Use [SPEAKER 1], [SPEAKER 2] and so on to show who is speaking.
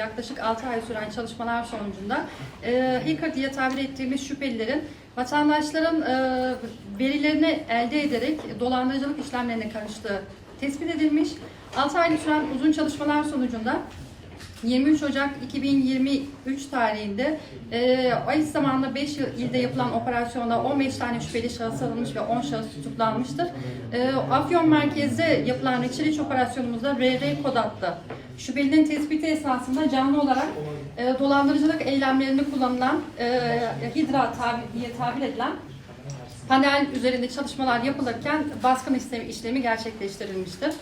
[SPEAKER 1] yaklaşık 6 ay süren çalışmalar sonucunda e, hacker diye tabir ettiğimiz şüphelilerin vatandaşların e, verilerini elde ederek dolandırıcılık işlemlerine karıştığı tespit edilmiş. 6 ay süren uzun çalışmalar sonucunda 23 Ocak 2023 tarihinde e, eş zamanlı 5 yıl ilde yapılan operasyonda 15 tane şüpheli şahıs alınmış ve 10 şahıs tutuklanmıştır. E, Afyon merkezde yapılan reçeliç operasyonumuzda RR kod adlı şüphelinin tespiti esnasında canlı olarak e, dolandırıcılık eylemlerinde kullanılan e, Hidra tabi, diye tabir edilen panel üzerinde çalışmalar yapılırken baskın işlemi, işlemi gerçekleştirilmiştir.